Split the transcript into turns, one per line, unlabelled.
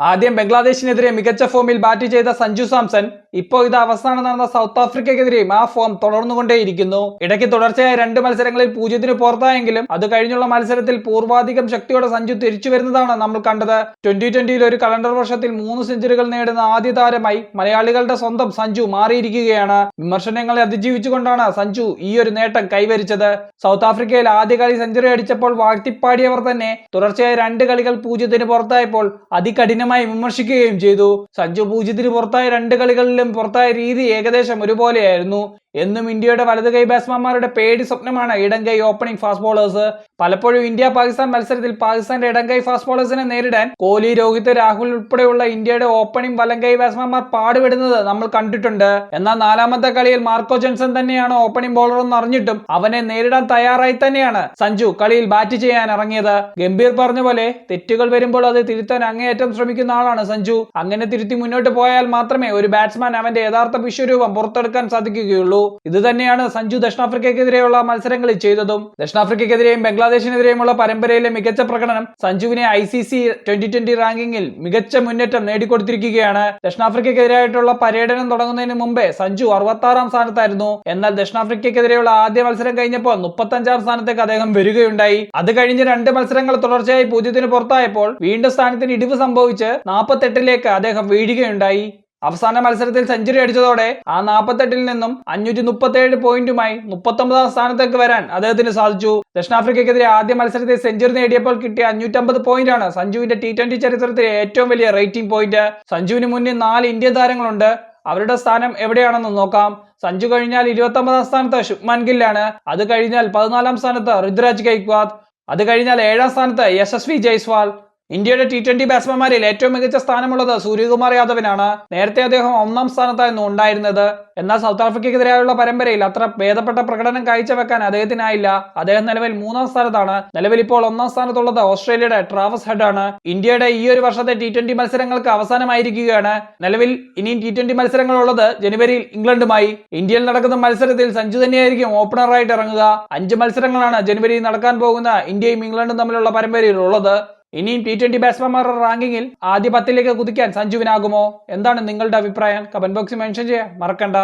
ആദ്യം ബംഗ്ലാദേശിനെതിരെ മികച്ച ഫോമിൽ ബാറ്റ് ചെയ്ത സഞ്ജു സാംസൺ ഇപ്പോൾ ഇത് അവസാനം നടന്ന സൗത്ത് ആഫ്രിക്കയ്ക്കെതിരെയും ആ ഫോം തുടർന്നുകൊണ്ടേയിരിക്കുന്നു. ഇടയ്ക്ക് തുടർച്ചയായ രണ്ട് മത്സരങ്ങളിൽ പൂജ്യത്തിന് പുറത്തായെങ്കിലും അത് കഴിഞ്ഞുള്ള മത്സരത്തിൽ പൂർവാധികം ശക്തിയോടെ സഞ്ജു തിരിച്ചു വരുന്നതാണ് നമ്മൾ കണ്ടത്. ട്വന്റി ട്വന്റിയിൽ ഒരു കലണ്ടർ വർഷത്തിൽ മൂന്ന് സെഞ്ചുറികൾ നേടുന്ന ആദ്യ താരമായി മലയാളികളുടെ സ്വന്തം സഞ്ജു മാറിയിരിക്കുകയാണ്. വിമർശനങ്ങളെ അതിജീവിച്ചുകൊണ്ടാണ് സഞ്ജു ഈ ഒരു നേട്ടം കൈവരിച്ചത്. സൗത്ത് ആഫ്രിക്കയിൽ ആദ്യ കളി സെഞ്ചുറി അടിച്ചപ്പോൾ വാഴ്ത്തിപ്പാടിയവർ തന്നെ തുടർച്ചയായ രണ്ട് കളികൾ പൂജ്യത്തിന് പുറത്തായപ്പോൾ അതികഠിനമായി വിമർശിക്കുകയും ചെയ്തു. സഞ്ജു പൂജ്യത്തിന് പുറത്തായ രണ്ട് കളികളിലും പുറത്തായ രീതി ഏകദേശം ഒരുപോലെയായിരുന്നു. എന്നും ഇന്ത്യയുടെ വലത് കൈ ബാറ്റ്സ്മാൻമാരുടെ പേടി സ്വപ്നമാണ്. ഇടം കൈ ഓപ്പണിംഗ് ഫാസ്റ്റ് ബോളേഴ്സ് പലപ്പോഴും ഇന്ത്യ പാകിസ്ഥാൻ മത്സരത്തിൽ പാകിസ്ഥാന്റെ ഇടം കൈ ഫാസ്റ്റ് ബോളേഴ്സിനെ നേരിടാൻ കോഹ്ലി രോഹിത് രാഹുൽ ഉൾപ്പെടെയുള്ള ഇന്ത്യയുടെ ഓപ്പണിംഗ് വലം കൈ ബാറ്റ്സ്മാൻമാർ പാടുപെടുന്നത് നമ്മൾ കണ്ടിട്ടുണ്ട്. എന്നാൽ നാലാമത്തെ കളിയിൽ മാർക്കോ ജോൺസൺ തന്നെയാണ് ഓപ്പണിംഗ് ബോളർ എന്ന് അറിഞ്ഞിട്ടും അവനെ നേരിടാൻ തയ്യാറായി തന്നെയാണ് സഞ്ജു കളിയിൽ ബാറ്റ് ചെയ്യാൻ ഇറങ്ങിയത്. ഗംഭീർ പറഞ്ഞ പോലെ തെറ്റുകൾ വരുമ്പോൾ അത് തിരുത്താൻ അങ്ങേയറ്റം ശ്രമിക്കുന്ന ആളാണ് സഞ്ജു. അങ്ങനെ തിരുത്തി മുന്നോട്ട് പോയാൽ മാത്രമേ ഒരു ബാറ്റ്സ്മാൻ അവന്റെ യഥാർത്ഥ വിശ്വരൂപം പുറത്തെടുക്കാൻ സാധിക്കുകയുള്ളൂ. ഇത് തന്നെയാണ് സഞ്ജു ദക്ഷിണാഫ്രിക്കയ്ക്കെതിരെയുള്ള മത്സരങ്ങളിൽ ചെയ്തതും. ദക്ഷിണാഫ്രിക്കയ്ക്കെതിരെയും ബംഗ്ലാദേശിനെതിരെയുമുള്ള പരമ്പരയിലെ മികച്ച പ്രകടനം സഞ്ജുവിനെ I C C twenty twenty റാങ്കിങ്ങിൽ മികച്ച മുന്നേറ്റം നേടിക്കൊടുത്തിരിക്കുകയാണ്. ദക്ഷിണാഫ്രിക്കയ്ക്കെതിരായിട്ടുള്ള പര്യടനം തുടങ്ങുന്നതിന് മുമ്പേ സഞ്ജു അറുപത്തി ആറാം സ്ഥാനത്തായിരുന്നു. എന്നാൽ ദക്ഷിണാഫ്രിക്കയ്ക്കെതിരെയുള്ള ആദ്യ മത്സരം കഴിഞ്ഞപ്പോൾ മുപ്പത്തി അഞ്ചാം സ്ഥാനത്തേക്ക് അദ്ദേഹം വരികയുണ്ടായി. അത് കഴിഞ്ഞ് രണ്ട് മത്സരങ്ങൾ തുടർച്ചയായി പൂജ്യത്തിന് പുറത്തായപ്പോൾ വീണ്ടും സ്ഥാനത്തിന് ഇടിവ് സംഭവിച്ച് നാൽപ്പത്തെട്ടിലേക്ക് അദ്ദേഹം വീഴുകയുണ്ടായി. അവസാന മത്സരത്തിൽ സെഞ്ചുറി അടിച്ചതോടെ ആ നാൽപ്പത്തെട്ടിൽ നിന്നും അഞ്ഞൂറ്റി മുപ്പത്തി ഏഴ് പോയിന്റുമായി മുപ്പത്തൊമ്പതാം സ്ഥാനത്തേക്ക് വരാൻ അദ്ദേഹത്തിന് സാധിച്ചു. ദക്ഷിണാഫ്രിക്കയ്ക്കെതിരെ ആദ്യ മത്സരത്തിൽ സെഞ്ചുറി നേടിയപ്പോൾ കിട്ടിയ അഞ്ഞൂറ്റമ്പത് പോയിന്റ് ആണ് സഞ്ജുവിന്റെ ടി ട്വന്റി ചരിത്രത്തിലെ ഏറ്റവും വലിയ റേറ്റിംഗ് പോയിന്റ് സഞ്ജുവിന് മുന്നിൽ നാല് ഇന്ത്യൻ താരങ്ങളുണ്ട്. അവരുടെ സ്ഥാനം എവിടെയാണെന്ന് നോക്കാം. സഞ്ജു കഴിഞ്ഞാൽ ഇരുപത്തി ഒമ്പതാം സ്ഥാനത്ത് ശുഭ്മാൻ ഗില്ലാണ്. അത് കഴിഞ്ഞാൽ പതിനാലാം സ്ഥാനത്ത് ഋതുരാജ് ഗൈക്വാദ്. അത് കഴിഞ്ഞാൽ ഏഴാം സ്ഥാനത്ത് യശസ്വി ജയ്സ്വാൾ. ഇന്ത്യയുടെ ടി ട്വന്റി ബാറ്റ്സ്മാൻമാരിൽ ഏറ്റവും മികച്ച സ്ഥാനമുള്ളത് സൂര്യകുമാർ യാദവിനാണ്. നേരത്തെ അദ്ദേഹം ഒന്നാം സ്ഥാനത്തായിരുന്നു ഉണ്ടായിരുന്നത്. എന്നാൽ സൗത്ത് ആഫ്രിക്കയ്ക്കെതിരായുള്ള പരമ്പരയിൽ അത്ര ഭേദപ്പെട്ട പ്രകടനം കാഴ്ചവെക്കാൻ അദ്ദേഹത്തിനായില്ല. അദ്ദേഹം നിലവിൽ മൂന്നാം സ്ഥാനത്താണ്. നിലവിൽ ഇപ്പോൾ ഒന്നാം സ്ഥാനത്തുള്ളത് ഓസ്ട്രേലിയയുടെ ട്രാവസ് ഹെഡ് ആണ് ഇന്ത്യയുടെ ഈ ഒരു വർഷത്തെ ടി ട്വന്റി മത്സരങ്ങൾക്ക് അവസാനമായിരിക്കുകയാണ്. നിലവിൽ ഇനിയും ടി ട്വന്റി മത്സരങ്ങളുള്ളത് ജനുവരിയിൽ ഇംഗ്ലണ്ടുമായി. ഇന്ത്യയിൽ നടക്കുന്ന മത്സരത്തിൽ സഞ്ജു തന്നെയായിരിക്കും ഓപ്പണറായിട്ട് ഇറങ്ങുക. അഞ്ച് മത്സരങ്ങളാണ് ജനുവരിയിൽ നടക്കാൻ പോകുന്ന ഇന്ത്യയും ഇംഗ്ലണ്ടും തമ്മിലുള്ള പരമ്പരയിൽ ഉള്ളത് ഇനിയും ടി ട്വന്റി ബാറ്റ്സ്മാൻമാരുടെ റാങ്കിങ്ങിൽ ആദ്യ പത്തിലേക്ക് കുതിക്കാൻ സഞ്ജുവിനാകുമോ? എന്താണ് നിങ്ങളുടെ അഭിപ്രായം? കമന്റ് ബോക്സിൽ മെൻഷൻ ചെയ്യാൻ മറക്കണ്ട.